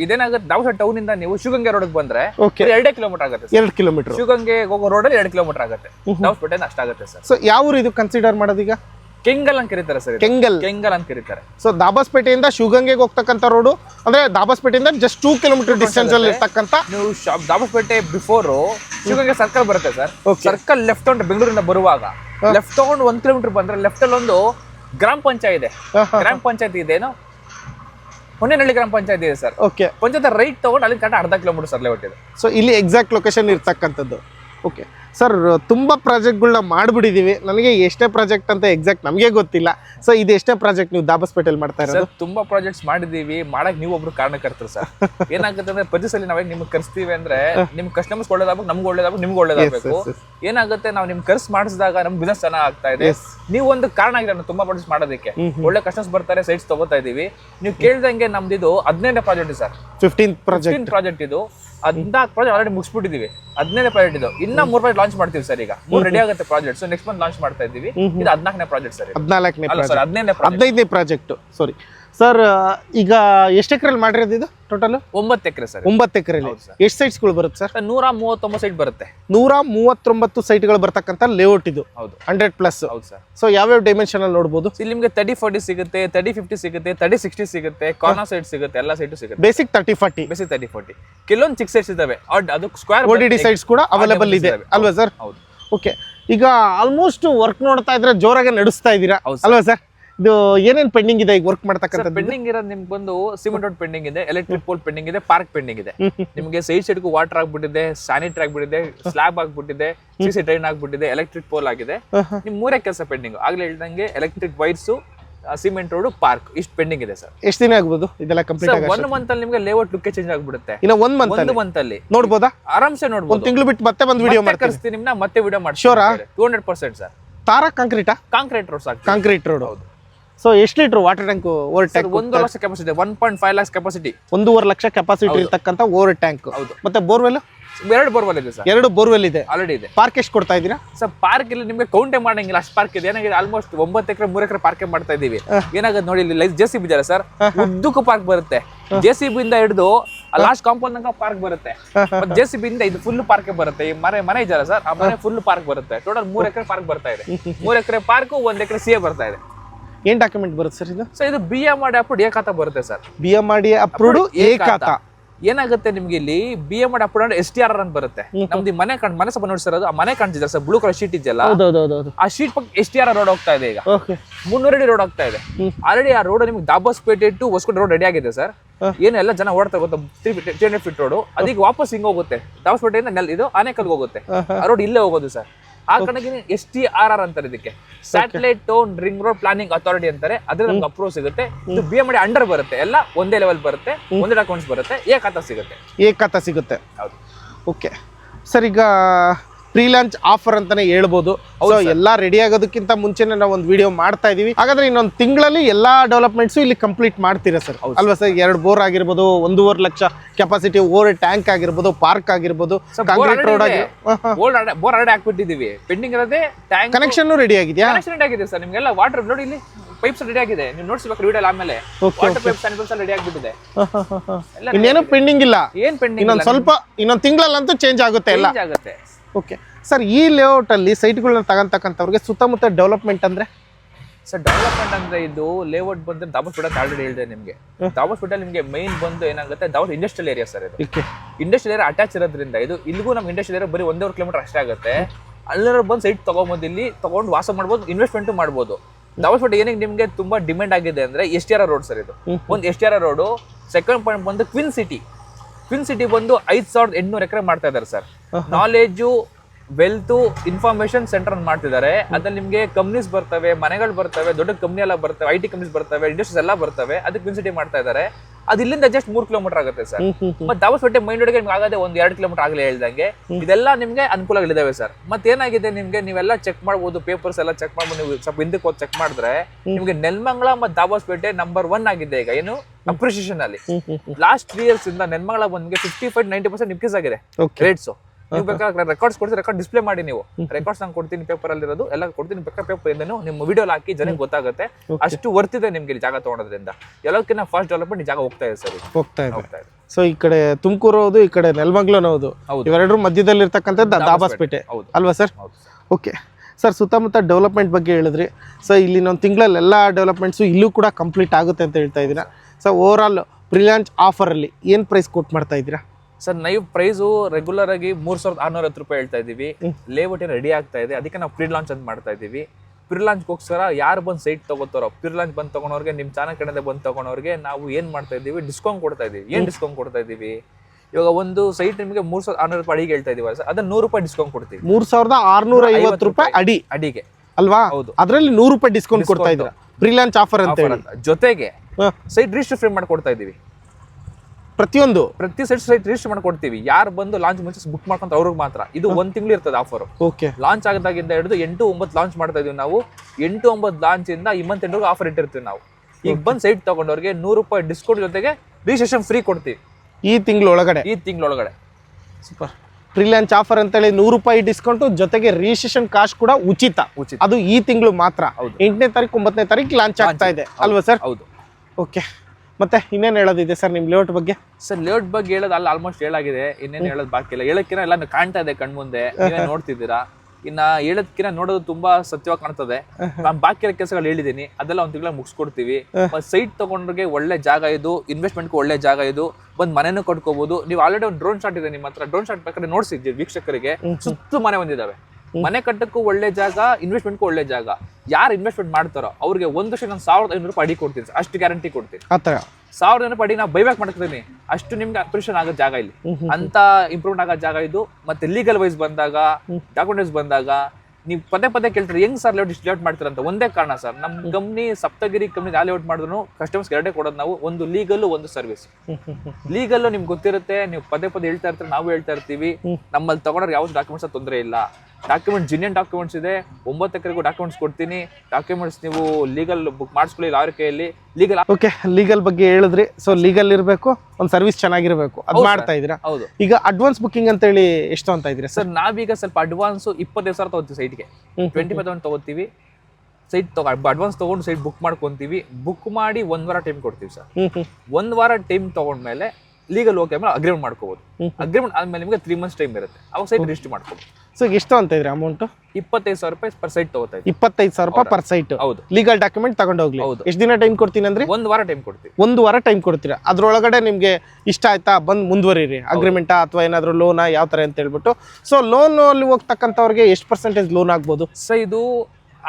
ಇದೇನಾಗುತ್ತೆ ದಾಬಸ್ಪೇಟೆ ಟೌನ್ ಇಂದ ನೀವು ಶಿವಗಂಗೆ ರೋಡ್ ಬಂದ್ರೆ ಎರಡೇ ಕಿಲೋಮೀಟರ್ ಆಗುತ್ತೆ ಎರಡು ಕಿಲೋಮೀಟರ್ ಶಿವಗಂಗೆ ಹೋಗೋ ರೋಡಲ್ಲಿ ಎರಡು ಕಿಲೋಮೀಟರ್ ಆಗುತ್ತೆ. ದಾಬಸ್ಪೇಟೆ ಅಷ್ಟಾಗುತ್ತೆ ಸರ್ ಸೊ ಯಾವ ಇದು ಕನ್ಸಿಡರ್ ಮಾಡೋದೀಗ? ಕೆಂಗಲ್ ಅಂತ ಕರೀತಾರೆ ಸರ್ ಕೆಂಗಲ್. ಕೆಂಗಲ್ ಅಂತ ಕರೀತಾರೆ. ಸೊ ದಾಬಾಸ್ಪೇಟೆಯಿಂದ ಶಿವಗಂಗೆಗೆ ಹೋಗ್ತಕ್ಕಂಥ ರೋಡು ಅಂದ್ರೆ ದಾಬಾಸ್ಪೇಟೆಯಿಂದ ಜಸ್ಟ್ ಟೂ ಕಿಲೋಮೀಟರ್ ಡಿಸ್ಟೆನ್ಸ್ ಅಲ್ಲಿ ಇರ್ತಕ್ಕಂಥ ನೀವು shop Dabaspet before Shivaganga circle ಬರುತ್ತೆ ಸರ್. ಸರ್ಕಲ್ ಲೆಫ್ಟ್ ತಗೊಂಡು ಬೆಂಗಳೂರಿಂದ ಬರುವಾಗ. ಲೆಫ್ಟ್ ತಗೊಂಡು ಒಂದ್ ಕಿಲೋಮೀಟರ್ ಬಂದ್ರೆ ಲೆಫ್ಟ್ ಅಲ್ಲಿ ಒಂದು ಗ್ರಾಮ ಪಂಚಾಯತ್ ಇದೆ. ಗ್ರಾಮ ಪಂಚಾಯತ್ ಇದೇನು ಹೊನ್ನೇನಹಳ್ಳಿ ಗ್ರಾಮ ಪಂಚಾಯತ್ ಇದೆ ಸರ್ ಓಕೆ ಪಂಚಾಯತ್ ರೈಟ್ ತಗೊಂಡು ಅಲ್ಲಿ ಕಟ್ಟ ಅರ್ಧ ಕಿಲೋಮೀಟರ್ ಸರ್ ಲೇಔಟ್ ಇದೆ ಸೊ ಇಲ್ಲಿ ಎಕ್ಸಾಕ್ಟ್ ಲೊಕೇಶನ್ ಇರ್ತಕ್ಕಂಥದ್ದು. ಓಕೆ ಸರ್ ತುಂಬ ಪ್ರಾಜೆಕ್ಟ್ಗಳನ್ನ ಮಾಡಿಬಿಟ್ಟಿದ್ದೀವಿ ನನಗೆ ಎಷ್ಟೇ ಪ್ರಾಜೆಕ್ಟ್ ಅಂತ ಎಕ್ಸಾಕ್ಟ್ ನಮಗೆ ಗೊತ್ತಿಲ್ಲ. ಸೊ ಇದು ಎಷ್ಟೇ ಪ್ರಾಜೆಕ್ಟ್ ನೀವು ದಾಬಸ್ಪೇಟೆಲ್ ಮಾಡ್ತಾ ಇರೋದು? ತುಂಬ ಪ್ರಾಜೆಕ್ಟ್ಸ್ ಮಾಡಿದೀವಿ. ಮಾಡಕ್ಕೆ ನೀವು ಒಬ್ರು ಕಾರಣಕರ್ತರು ಸರ್ ಏನಾಗುತ್ತೆ ಅಂದ್ರೆ ಪ್ರತಿ ಸಲ ನಾವೇ ನಿಮ್ಗೆ ಕರ್ಸ್ತೀವಿ ಅಂದ್ರೆ ನಿಮ್ ಕಸ್ಟಮರ್ಸ್ ಒಳ್ಳೇದಾಗ ನಮ್ಗೆ ಒಳ್ಳೇದಾಗ ನಿಮ್ಗೆ ಒಳ್ಳೇದಾಗಬೇಕು. ಏನಾಗುತ್ತೆ ನಾವು ನಿಮ್ ಕರ್ಸ್ ಮಾಡಿಸಿದಾಗ ನಮ್ ಬಿಸ್ನೆಸ್ ಚೆನ್ನಾಗಿ ಆಗ್ತಾ ಇದೆ. ನೀವು ಒಂದು ಕಾರಣ ಆಗಿದೆ ನಾವು ತುಂಬಾ ಪ್ರಾಜೆಕ್ಟ್ಸ್ ಮಾಡೋದಕ್ಕೆ. ಒಳ್ಳೆ ಕಸ್ಟಮರ್ಸ್ ಬರ್ತಾರೆ ಸೈಟ್ಸ್ ತಗೋತಾ ಇದೀವಿ. ನೀವು ಕೇಳ್ದಂಗೆ ನಮ್ದು ಇದು ಹದಿನೈದನೇ project sir fifteen project project ಇದು. ಹದಿನಾಲ್ಕು ಪ್ರಾಜೆಕ್ಟ್ ಆಲ್ರೆಡಿ ಮುಗಿಸ್ಬಿಟ್ಟಿದೀವಿ. ಹದಿನೈದು ಪ್ರಾಜೆಕ್ಟ್ ಇದು. ಇನ್ನ ಮೂರ್ ಪ್ರಾಜೆಕ್ಟ್ ಲಾಂಚ್ ಮಾಡ್ತೀವಿ ಸರ್ ಈಗ. ಮೂರು ರೆಡಿ ಆಗುತ್ತೆ project so next month launch ಮಾಡ್ತಾ ಇದ್ದೀವಿ. ಇದು ಹದಿನಾಲ್ಕನೇ ಪ್ರಾಜೆಕ್ಟ್ ಸರ್ ಹದಿನಾಲ್ಕನೇ ಹದಿನೈದನೇ ಪ್ರಾಜೆಕ್ಟ್ ಹದಿನೈದನೇ ಪ್ರಾಜೆಕ್ಟು ಸಾರಿ ಸರ್ ಈಗ ಎಷ್ಟು ಎಕರೆ ಮಾಡಿರೋದು ಇದು? ಟೋಟಲ್ ಒಂಬತ್ತು ಎಕರೆ ಸರ್. ಒಂಬತ್ತು ಎಕರೆ. ಎಷ್ಟು ಸೈಟ್ಸ್ಗಳು ಬರುತ್ತೆ ಸರ್? ನೂರ ಮೂವತ್ತೊಂಬತ್ತು ಸೈಟ್ ಬರುತ್ತೆ. ನೂರ ಮೂವತ್ತೊಂಬತ್ತು ಸೈಟ್ಗಳು ಬರ್ತಕ್ಕಂಥ ಲೇಔಟ್ ಇದು. ಹೌದು. ಹಂಡ್ರೆಡ್ ಪ್ಲಸ್ ಹೌದು ಸರ್. ಸೊ ಯಾವ್ಯಾವ ಡೈಮೆನ್ಷನ್ ಅಲ್ಲಿ ನೋಡಬಹುದು ಇಲ್ಲಿ ನಿಮಗೆ ತರ್ಟಿ ಫೋರ್ಟಿ ಸಿಗುತ್ತೆ ತರ್ಟಿ ಫಿಫ್ಟಿ ಸಿಗುತ್ತೆ ತರ್ಟಿ ಸಿಕ್ಸ್ಟಿ ಸಿಗುತ್ತೆ ಕಾರ್ನರ್ ಸೈಟ್ ಸಿಗುತ್ತೆ ಎಲ್ಲ ಸೈಟು ಸಿಗುತ್ತೆ. Basic thirty forty basic thirty forty ಕೆಲವೊಂದು ಸಿಕ್ಸ್ ಸೈಟ್ಸ್ ಇದಾವೆ. ಅದ್- square O D D sites ಕೂಡ ಅವೈಲೇಬಲ್ ಇದೆ. ಅಲ್ವಾ ಸರ್ ಹೌದು. ಓಕೆ ಈಗ ಆಲ್ಮೋಸ್ಟ್ ವರ್ಕ್ ನೋಡ್ತಾ ಇದ್ರೆ ಜೋರಾಗಿ ನಡೆಸ್ತಾ ಇದ್ದೀರಾ? ಅಲ್ವಾ ಸರ್ ಇದು ಏನೇನು ಪೆಂಡಿಂಗ್ ಇದೆ ಈಗ ವರ್ಕ್ ಮಾಡ್ತಕ್ಕಂಥ ಪೆಂಡಿಂಗ್ ಇರೋದು ನಿಮ್ಗೆ ಬಂದು ಸಿಮೆಂಟ್ ರೋಡ್ ಪೆಂಡಿಂಗ್ ಇದೆ ಎಲೆಕ್ಟ್ರಿಕ್ ಪೋಲ್ ಪೆಂಡಿಂಗ್ ಇದೆ ಪಾರ್ಕ್ ಪೆಂಡಿಂಗ್ ಇದೆ. ನಿಮಗೆ ಸೈಡ್ ಸೈಡ್ಗೂ ವಾಟರ್ ಆಗ್ಬಿಟ್ಟಿದೆ ಸ್ಯಾನಿಟರಿ ಆಗ್ಬಿಟ್ಟಿದೆ ಸ್ಲಾಬ್ ಆಗ್ಬಿಟ್ಟಿದೆ ಸಿಸಿ ಡ್ರೈನ್ ಆಗ್ಬಿಟ್ಟಿದೆ ಎಲೆಕ್ಟ್ರಿಕ್ ಪೋಲ್ ಆಗಿದೆ. ನಿಮ್ ಮೂರೇ ಕೆಲಸ ಪೆಂಡಿಂಗ್ ಆಗ್ಲೇ ಹೇಳ್ದಂಗೆ electric wires cement road park ಇಷ್ಟು ಪೆಂಡಿಂಗ್ ಇದೆ ಸರ್ ಎಷ್ಟು ದಿನ ಆಗ್ಬೋದು ಇದೆಲ್ಲ ಕಂಪ್ಲೀಟ್ ಆಗ ಒನ್ ಮಂತ್ ಅಲ್ಲಿ ನಿಮಗೆ ಲೇಔಟ್ ಲುಕ್ ಚೇಂಜ್ ಆಗ್ಬಿಡುತ್ತೆ. ಇನ್ನ ಒಂದ್ ಮಂತ್ ಒಂದು ಮಂತ್ ಅಲ್ಲಿ ನೋಡ್ಬೋದಾ? ಆರಾಮ್ಸೆ ನೋಡ್ಬೋದು. ಒಂದು ತಿಂಗಳು ಬಿಟ್ಟು ಮತ್ತೆ ಬಂದು ವಿಡಿಯೋ ಮತ್ತೆ ಮಾಡ್ತೀನಿ. ಕರ್ಸ್ತೀನಿ ನಿಮ್ನ ಮತ್ತೆ ವಿಡಿಯೋ ಮಾಡಿ ಆ? ಟೂ ಹಂಡ್ರೆಡ್ ಪರ್ಸೆಂಟ್ ಸರ್ ತಾರಾ ಕಾಂಕ್ರೀಟಾ concrete road sir concrete road ಹೌದು. ಸೊ ಎಷ್ಟು litre water tank over tank ಒಂದು lakh capacity one point five lakhs capacity ಒಂದೂವರೆ ಲಕ್ಷ ಕೆಪಾಸಿಟಿ ಇರ್ತಕ್ಕಂಥ ಓವರ್ ಟ್ಯಾಂಕ್ ಹೌದು. ಮತ್ತೆ ಬೋರ್ವೆಲ್ ಎರಡು ಬೋರ್ವೆಲ್ ಇದೆ ಸರ್. ಎರಡು ಬೋರ್ವೆಲ್ ಇದೆ. ಆಲ್ರೆಡಿ ಇದೆ. ಪಾರ್ಕ್ ಎಷ್ಟು ಕೊಡ್ತಾ ಇದೀರಾ ಸರ್ ಪಾರ್ಕ್ ಇಲ್ಲಿ ನಿಮಗೆ ಕೌಂಟೆ ಮಾಡಂಗಿಲ್ಲ ಅಷ್ಟು ಪಾರ್ಕ್ ಇದೆ. ಏನಾಗಿದೆ ಆಲ್ಮೋಸ್ಟ್ ಒಂಬತ್ತು ಎಕರೆ ಮೂರು ಎಕರೆ ಪಾರ್ಕ್ ಮಾಡ್ತಾ ಇದೀವಿ ಏನಾಗುತ್ತೆ ನೋಡಿ ಇಲ್ಲಿ ಜೆ ಸಿ ಬಿ ಇದೆ ಸರ್? ಉದ್ದಕ್ಕೂ ಪಾರ್ಕ್ ಬರುತ್ತೆ. ಜೆ ಸಿ ಬಿ ಇಂದ ಹಿಡಿದು ಲಾಸ್ಟ್ ಕಾಂಪೌಂಡ್ ತನಕ ಪಾರ್ಕ್ ಬರುತ್ತೆ. ಜೆ ಸಿ ಬಿ ಇಂದ ಇದು ಫುಲ್ ಪಾರ್ಕ್ ಬರುತ್ತೆ. ಈ ಮನೆ ಮನೆ ಇದೆಯಲ್ಲ ಸರ್ ಆ ಮನೆ ಫುಲ್ ಪಾರ್ಕ್ ಬರುತ್ತೆ. ಟೋಟಲ್ ಮೂರು ಎಕರೆ ಪಾರ್ಕ್ ಬರ್ತಾ ಇದೆ. ಮೂರು ಎಕರೆ ಪಾರ್ಕ್ ಒಂದ್ ಎಕರೆ ಸಿ ಎ ಬರ್ತಾ ಇದೆ. ಏನ್ ಡಾಕ್ಯುಮೆಂಟ್ ಬರುತ್ತೆ ಸರ್ ಇದು? ಸರ್ ಇದು B M R approved A khata ಬರುತ್ತೆ sir. B M R D approved ಏಕಾತ ಏನಾಗುತ್ತೆ ನಿಮ್ಗೆ ಇಲ್ಲಿ? ಬಿ ಎಂ ಮಾಡಿ ಅಪ್ರೂಡ್ ಎಸ್ ಟಿ ಆರ್ ಅಂತ ಬರುತ್ತೆ. ನಮ್ದು ಮನೆ ಕಾಣ್ ಮನೆ ಸ್ವಲ್ಪ ಸರ್ ಆ ಮನೆ ಕಾಣಿಸಿದ್ರೆ ಸರ್ ಬ್ಲೂ ಕಲರ್ ಶೀಟ್ ಇದೆಯಲ್ಲ? ಆ ಶೀಟ್ ಪಕ್ಕ ಎಸ್ ಟಿ ಆರ್ ರೋಡ್ ಹೋಗ್ತಾ ಇದೆ ಈಗ. ಓಕೆ ಮುನ್ನೂರಡಿ ರೋಡ್ ಹೋಗ್ತಾ ಇದೆ. ಆಲ್ರೆಡಿ ಆ ರೋಡ್ ನಿಮ್ಗೆ Dabaspet to Hosakote road ready ಆಗಿದೆ ಸರ್. ಏನು ಎಲ್ಲ ಜನ ಓಡ್ತಾ ಗೊತ್ತಾ? Three three hundred feet road ಅದಕ್ಕೆ ವಾಪಸ್ ಹಿಂಗ್ ಹೋಗುತ್ತೆ. ದಾಬಾಸ್ಪೇಟೆಯಿಂದ ನೆಲ್ ಇದು ಆನೆಕಲ್ಗೆ ಹೋಗುತ್ತೆ. ಆ ರೋಡ್ ಇಲ್ಲೇ ಹೋಗೋದು ಸರ್. ಆ ಕಡೆಗೆ ಎಸ್ ಟಿ ಆರ್ ಆರ್ ಅಂತಾರೆ ಇದಕ್ಕೆ. Satellite town ring road planning authority ಅಂತಾರೆ. ಅದ್ರ ನಮ್ಗೆ ಅಪ್ರೂವ್ ಸಿಗುತ್ತೆ. ಇದು ಬಿ ಎಂ ಅಂಡರ್ ಬರುತ್ತೆ. ಎಲ್ಲ ಒಂದೇ ಲೆವೆಲ್ ಬರುತ್ತೆ. ಒಂದೇ ಡಾಕ್ಯುಮೆಂಟ್ಸ್ ಬರುತ್ತೆ. ಏ ಖಾತಾ ಸಿಗುತ್ತೆ. ಏಕಾತ ಸಿಗುತ್ತೆ. ಹೌದು. ಓಕೆ ಸರ್ ಈಗ ಪ್ರೀ ಲಾಂಚ್ ಆಫರ್ ಅಂತಾನೆ ಹೇಳ್ಬೋದು. ಸೊ ಎಲ್ಲ ರೆಡಿ ಆಗೋದಕ್ಕಿಂತ ಮುಂಚೆನೆ ನಾವು ಒಂದು ವಿಡಿಯೋ ಮಾಡ್ತಾ ಇದೀವಿ. ಹಾಗಾದ್ರೆ ಇನ್ನೊಂದು ತಿಂಗಳಲ್ಲಿ ಎಲ್ಲಾ ಡೆವಲಪ್ಮೆಂಟ್ಸ್ ಇಲ್ಲಿ ಕಂಪ್ಲೀಟ್ ಮಾಡ್ತೀರಾ ಸರ್? ಅಲ್ವಾ ಸರ್? ಎರಡು ಬೋರ್ ಆಗಿರ್ಬೋದು ಒಂದೂವರೆ ಲಕ್ಷ ಕೆಪಾಸಿಟಿ ಓವರ್ ಟ್ಯಾಂಕ್ ಆಗಿರ್ಬೋದು ಪಾರ್ಕ್ ಆಗಿರ್ಬೋದು ಕಾಂಕ್ರೀಟ್ ರೋಡ್ ಆಗಿ ಬೋರ್ ಆಲ್ರೆಡಿ ಹಾಕ್ಬಿಟ್ಟಿದೀವಿ ಪೆಂಡಿಂಗ್ ಇರೋದೇ ಟ್ಯಾಂಕ್ ಕನೆಕ್ಷನ್ ರೆಡಿ ಆಗಿದೆಯಾ? ರೆಡಿ ಆಗಿದೆ ಸರ್. ನಿಮ್ಗೆಲ್ಲ ವಾಟರ್ ನೋಡಿ ಇಲ್ಲಿ ಪೈಪ್ಸ್ ರೆಡಿ ಆಗಿದೆ. ನೀವು ನೋಡ್ಸ್ಬೇಕು ವಿಡಿಯೋ ಆಮೇಲೆ. ವಾಟರ್ ಪೈಪ್ಸ್ ರೆಡಿ ಆಗಿಬಿಟ್ಟಿದೆ. ಇನ್ನೇನು ಪೆಂಡಿಂಗ್ ಇಲ್ಲ? ಏನ್ ಪೆಂಡಿಂಗ್ ಇನ್ನೊಂದು ಸ್ವಲ್ಪ ಇನ್ನೊಂದು ತಿಂಗಳಲ್ಲಂತೂ ಚೇಂಜ್ ಆಗುತ್ತೆ ಎಲ್ಲ. ಆಗುತ್ತೆ. ಓಕೆ ಸರ್ ಈ ಲೇಔಟಲ್ಲಿ ಸೈಟ್ಗಳನ್ನ ತಗೊಂತಕ್ಕಂಥವ್ರಿಗೆ ಸುತ್ತಮುತ್ತ ಡೆವಲಪ್ಮೆಂಟ್ ಅಂದರೆ? ಸರ್ ಡೆವಲಪ್ಮೆಂಟ್ ಅಂದ್ರೆ ಇದು ಲೇಔಟ್ ಬಂದ್ರೆ ದಾಬಸ್ಪೇಟೆ ಆಲ್ರೆಡಿ ಹೇಳಿದೆ ನಿಮಗೆ. ದಾಬಸ್ಪೇಟೆ ನಿಮಗೆ ಮೈನ್ ಬಂದು ಏನಾಗುತ್ತೆ ದಾಬಸ್ ಇಂಡಸ್ಟ್ರಿಯಲ್ ಏರಿಯಾ ಸರ್ ಇದು. ಇಂಡಸ್ಟ್ರಿಯಲ್ ಏರಿಯಾ ಅಟ್ಯಾಚ್ ಇರೋದ್ರಿಂದ ಇದು ಇಲ್ಲಿಗೂ ನಮ್ಮ ಇಂಡಸ್ಟ್ರಿಯಲ್ ಏರಿಯಾ ಬರೀ ಒಂದೂವರೆ ಕಿಲೋಮೀಟರ್ ಅಷ್ಟೇ ಆಗುತ್ತೆ. ಅಲ್ಲರ ಬಂದು ಸೈಟ್ ತಗೊಂಬೋದು ಇಲ್ಲಿ ತೊಗೊಂಡು ವಾಸ ಮಾಡ್ಬೋದು ಇನ್ವೆಸ್ಟ್ಮೆಂಟ್ ಮಾಡ್ಬೋದು. ದಾಬಸ್ಪೇಟೆ ಏನಕ್ಕೆ ನಿಮಗೆ ತುಂಬಾ ಡಿಮ್ಯಾಂಡ್ ಆಗಿದೆ ಅಂದ್ರೆ S T R road sir ಇದು. ಒಂದು S T R road second point ಬಂದು ಕ್ವಿನ್ ಸಿಟಿ ಕ್ವಿನ್ ಸಿಟಿ ಬಂದು ಐದು ಸಾವಿರದ ಎಂಟುನೂರು ಎಕರೆ ಮಾಡ್ತಾ ಇದ್ದಾರೆ sir knowledge wealth information centre ಮಾಡ್ತಿದ್ದಾರೆ. ಅದ್ರಲ್ಲಿ ನಿಮಗೆ ಕಂಪ್ನೀಸ್ ಬರ್ತವೆ ಮನೆಗಳು ಬರ್ತವೆ ದೊಡ್ಡ ಕಂಪ್ನಿ ಎಲ್ಲ ಬರ್ತವೆ ಐ ಟಿ ಕಂಪ್ನೀಸ್ ಬರ್ತವೆ ಇಂಡಸ್ಟ್ರೀಸ್ ಎಲ್ಲ ಬರ್ತವೆ ಅದಕ್ಕೆ ವಿಸಿಟಿ ಸಿಟಿ ಮಾಡ್ತಾ ಇದ್ದಾರೆ. ಅದು ಇಲ್ಲಿಂದ ಜಸ್ಟ್ ಮೂರ್ ಕಿಲೋಮೀಟರ್ ಆಗುತ್ತೆ ಸರ್ ಮತ್ತೆ ದಾವಸ್ಪೇಟೆ ಮೈನ್ ರೋಡ್ಗೆ ನಿಮ್ಗೆ ಆಗದೆ ಒಂದ್ ಎರಡು ಕಿಲೋಮೀಟರ್ ಆಗಲೇ ಹೇಳ್ದಂಗೆ. ಇದೆಲ್ಲ ನಿಮ್ಗೆ ಅನುಕೂಲಗಳಿದಾವೆ ಸರ್ ಮತ್ತೆ ಏನಾಗಿದೆ ನಿಮ್ಗೆ ನೀವೆಲ್ಲ ಚೆಕ್ ಮಾಡ್ಬೋದು ಪೇಪರ್ಸ್ ಎಲ್ಲ ಚೆಕ್ ಮಾಡ್ಬೋದು ನೀವು ಸ್ವಲ್ಪ ಹಿಂದಕ್ಕೆ ಹೋಗಿ ಚೆಕ್ ಮಾಡಿದ್ರೆ ನಿಮ್ಗೆ ನೆಲ್ಮಂಗಲ ಮತ್ತೆ ಪೇಟೆ ನಂಬರ್ ಒನ್ ಆಗಿದೆ ಈಗ. ಏನು? ಅಪ್ರಿಸಿಯೇಷನ್ ಅಲ್ಲಿ. ಲಾಸ್ಟ್ ತ್ರೀ ಇಯರ್ಸ್ ಇಂದ ನೆಲ್ಮಂಗಲ ಬಂದ್ಗೆ fifty five ninety percent increase ಆಗಿದೆ ರೇಟ್ಸ್ ನೀವು ಬೇಕಾದ್ರೆ ರೆಕಾರ್ಡ್ಸ್ ಕೊಡ್ತೀವಿ ರೆಕಾರ್ಡ್ ಡಿಸ್ಪ್ಲೇ ಮಾಡಿ ನೀವು. ರೆಕಾರ್ಡ್ಸ್ ನಾನು ಕೊಡ್ತೀನಿ ಪೇಪರ್ ಅಲ್ಲಿ ಇರೋದು ಎಲ್ಲ ಕೊಡ್ತೀನಿ ಬೇಕಾದ್ರೆ ಪೇಪರ್ ಇಂದನು ನಿಮ್ಮ ವಿಡಿಯೋ ಹಾಕಿ ಜನಕ್ಕೆ ಗೊತ್ತಾಗುತ್ತೆ. ಅಷ್ಟು ವರ್ತಿದೆ ನಿಮ್ಗೆ ಇಲ್ಲಿ ಜಾಗ ತಗೊಳೋದ್ರಿಂದ ಎಲ್ಲಕ್ಕಿಂತ ಫಾಸ್ಟ್ ಡೆವಲಪ್ಮೆಂಟ್ ಜಾಗ ಹೋಗ್ತಾ ಇದೆ ಸರ್ ಹೋಗ್ತಾ ಇದೆ. ಹೋಗ್ತಾ ಇದೆ. ಸೊ ಈ ಕಡೆ ತುಮಕೂರು ಹೌದು ಈ ಕಡೆ ನೆಲಮಂಗ್ಲೂ ಹೌದು. ಇವೆರಡರ ಮಧ್ಯದಲ್ಲಿ ಇರ್ತಕ್ಕಂಥದ್ದು ದಾಬಾಸ್ಪೇಟೆ ಹೌದು. ಅಲ್ವಾ ಸರ್. ಓಕೆ ಸರ್ ಸುತ್ತಮುತ್ತ ಡೆವಲಪ್ಮೆಂಟ್ ಬಗ್ಗೆ ಹೇಳಿದ್ರಿ. ಸೊ ಇಲ್ಲಿ ಇನ್ನೊಂದು ತಿಂಗಳಲ್ಲಿ ಎಲ್ಲ ಡೆವಲಪ್ಮೆಂಟ್ಸು ಇಲ್ಲೂ ಕೂಡ ಕಂಪ್ಲೀಟ್ ಆಗುತ್ತೆ ಅಂತ ಹೇಳ್ತಾ ಇದ್ದೀರಾ. ಸೊ ಓವರ್ ಆಲ್ ಪ್ರಿಲಾಂಚ್ ಆಫರಲ್ಲಿ ಏನು ಪ್ರೈಸ್ ಕೊಟ್ಟು ಮಾಡ್ತಾ ಇದ್ದೀರಾ? ಸರ್ ನೈವ್ ಪ್ರೈಸು ರೆಗ್ಯುಲರ್ ಆಗಿ ಮೂರ್ ಸಾವಿರದ ಆರ್ನೂರ ಹತ್ತು ರೂಪಾಯಿ ಹೇಳ್ತಾ ಇದೀವಿ ಲೇಔಟ್ ಏನು ರೆಡಿ ಆಗ್ತಾ ಇದೆ. ಅದಕ್ಕೆ ನಾವು ಪ್ರೀ ಲಾಂಚ್ ಅಂತ ಮಾಡ್ತಾ ಇದೀವಿ ಪ್ರೀ ಲಾಂಚ್ಗೋಸ್ಕರ ಯಾರು ಬಂದು ಸೈಟ್ ತಗೋತಾರೋ ಪ್ರೀ ಲಾಂಚ್ ಬಂದು ತಗೊಂಡವ್ರಿಗೆ ನಿಮ್ಮ ಚಾನಲ್ ಕಡೆಯಿಂದ ಬಂದು ತಗೊಂಡವ್ರಿಗೆ ನಾವು ಏನ್ ಮಾಡ್ತಾ ಇದೀವಿ ಡಿಸ್ಕೌಂಟ್ ಕೊಡ್ತಾ ಇದೀವಿ ಏನ್ ಡಿಸ್ಕೌಂಟ್ ಕೊಡ್ತಾ ಇದೀವಿ ಇವಾಗ ಒಂದು ಸೈಟ್ ನಿಮಗೆ ಮೂರ್ ಸಾವಿರದ ಆರ್ನೂರು ರೂಪಾಯಿ ಅಡಿಗೆ ಹೇಳ್ತಾ ಇದೀವಿ ಸರ್ ಅದನ್ನ ನೂರು ರೂಪಾಯಿ ಡಿಸ್ಕೌಂಟ್ ಕೊಡ್ತೀವಿ. ಮೂರು ಸಾವಿರದ ಆರ್ನೂರ ಐವತ್ತು ರೂಪಾಯಿ ಅಡಿ. ಅಡಿಗೆ. ಅಲ್ವಾ? ಹೌದು. ಅದರಲ್ಲಿ ನೂರು ರೂಪಾಯಿ ಡಿಸ್ಕೌಂಟ್ ಕೊಡ್ತಾ ಇದ್ದೀರಾ? ಪ್ರಿಲಾಂಚ್ ಆಫರ್ ಅಂತ ಹೇಳಿ. ಜೊತೆಗೆ ಸೈಟ್ ರಿಜಿಸ್ಟರ್ ಫ್ರೇಮ್ ಮಾಡಿ ಕೊಡ್ತಾ ಇದೀವಿ ಪ್ರತಿಯೊಂದು. ಪ್ರತಿ ಸೈಟ್ ಸೈಟ್ ರಿಜಿಸ್ಟರ್ ಮಾಡ್ಕೊಡ್ತೀವಿ. ಯಾರು ಬಂದು ಲಾಂಚ್ ಮುಂಚೆ ಬುಕ್ ಮಾಡ್ಕೊಂತ ಅವ್ರಿಗೆ ಮಾತ್ರ. ಇದು ಒಂದ್ ತಿಂಗಳು ಇರ್ತದೆ ಆಫರ್ ಓಕೆ ಲಾಂಚ್ ಆಗದಾಗಿಂದ ಹಿಡಿದು ಎಂಟು ಒಂಬತ್ತು ಲಾಂಚ್ ಮಾಡ್ತಾ ಇದೀವಿ ನಾವು. ಎಂಟು ಒಂಬತ್ತು ಲಾಂಚ್ ಇಂದ ಈ ಮಂತ್ ಎಂಟು ಆಫರ್ ಇಟ್ಟಿರ್ತೀವಿ ನಾವು. ಈಗ ಬಂದು ಸೈಟ್ ತಗೊಂಡವ್ರಿಗೆ ನೂರು ರೂಪಾಯಿ ಡಿಸ್ಕೌಂಟ್ ಜೊತೆಗೆ ರಿಜಿಸ್ಟ್ರೇಷನ್ ಫ್ರೀ ಕೊಡ್ತೀವಿ. ಈ ತಿಂಗಳು ಒಳಗಡೆ ಈ ತಿಂಗಳೊಳಗಡೆ. ಸೂಪರ್ ಪ್ರಿಲಾಂಚ್ ಆಫರ್ ಅಂತೇಳಿ ನೂರು ರೂಪಾಯಿ ಡಿಸ್ಕೌಂಟ್ ಜೊತೆಗೆ ರಿಜಿಸ್ಟ್ರೇಷನ್ ಕಾಸ್ಟ್ ಕೂಡ ಉಚಿತ. ಉಚಿತ. ಅದು ಈ ತಿಂಗಳು ಮಾತ್ರ. ಹೌದು. ಎಂಟನೇ ತಾರೀಕು ಒಂಬತ್ತನೇ ತಾರೀಕು ಲಾಂಚ್ ಆಗ್ತಾ ಇದೆ. ಅಲ್ವಾ ಸರ್ ಹೌದು ಓಕೆ ಮತ್ತೆ ಇನ್ನೇನು ಹೇಳೋದಿದೆ ಸರ್ ನಿಮ್ಮ ಲೇಔಟ್ ಬಗ್ಗೆ? ಸರ್ ಲೇಔಟ್ ಬಗ್ಗೆ ಹೇಳೋದು ಅಲ್ಲಿ ಆಲ್ಮೋಸ್ಟ್ ಹೇಳಾಗಿದೆ. ಇನ್ನೇನು ಹೇಳೋದು ಬಾಕಿ ಇಲ್ಲ. ಹೇಳಕ್ಕಿನ ಎಲ್ಲ ಕಾಣ್ತಾ ಇದೆ ಕಣ್ಮುಂದೆ. ನೀವೇ ನೋಡ್ತಿದ್ದೀರಾ? ಇನ್ನ ಹೇಳೋದಕ್ಕಿಂತ ನೋಡೋದು ತುಂಬಾ ಸತ್ಯವಾಗಿ ಕಾಣ್ತದೆ. ನಾನು ಬಾಕಿ ಇರೋ ಕೆಲಸಗಳು ಹೇಳಿದೀನಿ ಅದೆಲ್ಲ ಒಂದ್ ತಿಂಗಳ ಮುಗಿಸ್ಕೊಡ್ತೀವಿ. ಸೈಟ್ ತಗೊಂಡ್ರಿಗೆ ಒಳ್ಳೆ ಜಾಗ ಇದು ಇನ್ವೆಸ್ಟ್ಮೆಂಟ್ಗೂ ಒಳ್ಳೆ ಜಾಗ ಇದು. ಬಂದ್ ಮನೆನೂ ಕಟ್ಕೋಬಹುದು ನೀವು ಆಲ್ರೆಡಿ ಒಂದು ಡ್ರೋನ್ ಶಾಟ್ ಇದೆ ನಿಮ್ಮ ಹತ್ರ ಡ್ರೋನ್ ಶಾಟ್ ಬೇಕಾದ್ರೆ ನೋಡ್ಸಿದ್ವಿ ವೀಕ್ಷಕರಿಗೆ ಸುತ್ತ ಮನೆ ಬಂದಿದ್ದಾವೆ ಮನೆ ಕಟ್ಟಕ್ಕೂ ಒಳ್ಳೆ ಜಾಗ ಇನ್ವೆಸ್ಟ್ಮೆಂಟ್ಗೂ ಒಳ್ಳೆ ಜಾಗ. ಯಾರು ಇನ್ವೆಸ್ಟ್ಮೆಂಟ್ ಮಾಡ್ತಾರೋ ಅವ್ರಿಗೆ ಒಂದು ವರ್ಷ ನಾನು ಸಾವಿರದ ಐನೂರು ರೂಪಾಯಿ ಅಡಿ ಕೊಡ್ತೀನಿ. ಅಷ್ಟು ಗ್ಯಾರಂಟಿ ಕೊಡ್ತೀನಿ. ಸಾವಿರದ ಐನೂರು ರೂಪಾಯಿ ಅಡಿ ನಾವು ಬೈಬ್ಯಾಕ್ ಮಾಡ್ತೀನಿ ಅಷ್ಟು ನಿಮ್ಗೆ ಅಪ್ರಿಷನ್ ಆಗೋ ಜಾಗ ಇಲ್ಲಿ. ಅಂತ ಇಂಪ್ರೂವ್ ಆಗೋ ಜಾಗ ಇದು. ಮತ್ತೆ ಲೀಗಲ್ ವೈಸ್ ಬಂದಾಗ ಡಾಕ್ಯುಮೆಂಟ್ಸ್ ಬಂದಾಗ ನೀವು ಪದೇ ಪದೇ ಕೇಳ್ತಾರೆ ಹೆಂಗ್ ಸರ್ ಲೇಔಟ್ ಇಷ್ಟು ಲೇಔಟ್ ಮಾಡ್ತೀರ? ಅಂತ. ಒಂದೇ ಕಾರಣ ಸರ್ ನಮ್ಮ ಕಂಪ್ನಿ ಸಪ್ತಗಿರಿ ಕಂಪ್ನಿ ಯಾವ ಲೇಔಟ್ ಮಾಡಿದ್ರು ಕಸ್ಟಮರ್ಸ್ ಎರಡೇ ಕೊಡೋದು ನಾವು. ಒಂದು ಲೀಗಲ್ ಒಂದು ಸರ್ವಿಸ್ ಲೀಗಲ್ ನಿಮ್ಗೆ ಗೊತ್ತಿರುತ್ತೆ ನೀವು ಪದೇ ಪದೇ ಹೇಳ್ತಾ ಇರ್ತೀರ ನಾವು ಹೇಳ್ತಾ ಇರ್ತೀವಿ. ನಮ್ಮಲ್ಲಿ ತಗೊಂಡ್ರೆ ಯಾವ ಡಾಕ್ಯುಮೆಂಟ್ಸ್ ತೊಂದರೆ ಇಲ್ಲ. ಡಾಕ್ಯುಮೆಂಟ್ ಜಿನ್ಯನ್ ಡಾಕ್ಯುಮೆಂಟ್ಸ್ ಇದೆ. ಒಂಬತ್ತು ಎಕರೆಗೂ ಡಾಕ್ಯುಮೆಂಟ್ಸ್ ಕೊಡ್ತೀನಿ. ಡಾಕ್ಯುಮೆಂಟ್ಸ್ ನೀವು ಲೀಗಲ್ ಬುಕ್ ಮಾಡಿಸ್ಕೊಳ್ಳಿ ಲಾರಿ ಕೈಯಲ್ಲಿ. ಲೀಗಲ್ ಓಕೆ ಲೀಗಲ್ ಬಗ್ಗೆ ಹೇಳಿದ್ರಿ. ಸೊ ಲೀಗಲ್ ಇರಬೇಕು ಒಂದು ಸರ್ವಿಸ್ ಚೆನ್ನಾಗಿರಬೇಕು. ಅದು ಮಾಡ್ತಾ ಇದ್ದೀರಾ? ಹೌದು. ಈಗ ಅಡ್ವಾನ್ಸ್ ಬುಕ್ಕಿಂಗ್ ಅಂತೇಳಿ ಎಷ್ಟು ಅಂತ ಇದ್ದೀರಾ ಸರ್? ನಾವೀಗ ಸ್ವಲ್ಪ ಅಡ್ವಾನ್ಸ್ ಇಪ್ಪತ್ತೈದು ಸಾವಿರ ತಗೋತೀವಿ ಸೈಟ್ಗೆ. ಟ್ವೆಂಟಿ ಫೈವ್ ತೌಸಂಡ್ ತಗೋತೀವಿ. ಸೈಟ್ ತಗೋ ಅಡ್ವಾನ್ಸ್ ತೊಗೊಂಡು ಸೈಟ್ ಬುಕ್ ಮಾಡ್ಕೊಂತೀವಿ. ಬುಕ್ ಮಾಡಿ ಒಂದ್ ವಾರ ಟೈಮ್ ಕೊಡ್ತೀವಿ ಸರ್. ಒಂದು ವಾರ ಟೈಮ್ ತೊಗೊಂಡ್ಮೇಲೆ ಲೀಗಲ್ ಓಕೆ ಮೇಲೆ ಅಗ್ರಿಮೆಂಟ್ ಮಾಡ್ಕೋಬಹುದು ಹ್ಮ್. ಅಗ್ರಿಮೆಂಟ್ ಆದ್ಮೇಲೆ ನಿಮಗೆ ತ್ರೀ ಮಂತ್ಸ್ ಟೈಮ್ ಇರುತ್ತೆ. ಅವಾಗ ಸೈಟ್ ರಿಜಿಸ್ಟರ್ ಮಾಡ್ಕೋಬಹುದು ಸೊ ಎಷ್ಟು ಅಂತ ಇದ್ರೆ ಅಮೌಂಟ್ ಇಪ್ಪತ್ತೈದು ಸಾವಿರ ರೂಪಾಯಿ ಪರ್ ಸೈಟ್ ತಗೋತಾ ಇದ್ದೀವಿ ಇಪ್ಪತ್ತೈದು ಸಾವಿರ ರೂಪಾಯಿ ಪರ್ ಸೈಟ್ ಹೌದು. ಲೀಗಲ್ ಡಾಕ್ಯುಮೆಂಟ್ ತಗೊಂಡೋಗ್ಲಿ ಹೌದು. ಎಷ್ಟು ದಿನ ಟೈಮ್ ಕೊಡ್ತೀನಿ ಅಂದ್ರೆ? ಒಂದು ವಾರ ಟೈಮ್ ಕೊಡ್ತೀವಿ ಒಂದು ವಾರ ಟೈಮ್ ಕೊಡ್ತೀರಾ? ಅದ್ರೊಳಗಡೆ ನಿಮಗೆ ಇಷ್ಟ ಆಯ್ತಾ ಬಂದು ಮುಂದುವರಿರಿ. ಅಗ್ರಿಮೆಂಟ್ ಅಥವಾ ಏನಾದರೂ ಲೋನಾ ಯಾವ ಥರ ಅಂತ ಹೇಳ್ಬಿಟ್ಟು. ಸೊ ಲೋನ್ ಅಲ್ಲಿ ಹೋಗ್ತಕ್ಕಂಥವ್ರಿಗೆ ಎಷ್ಟು ಪರ್ಸೆಂಟೇಜ್ ಲೋನ್ ಆಗ್ಬೋದು? ಸೊ ಇದು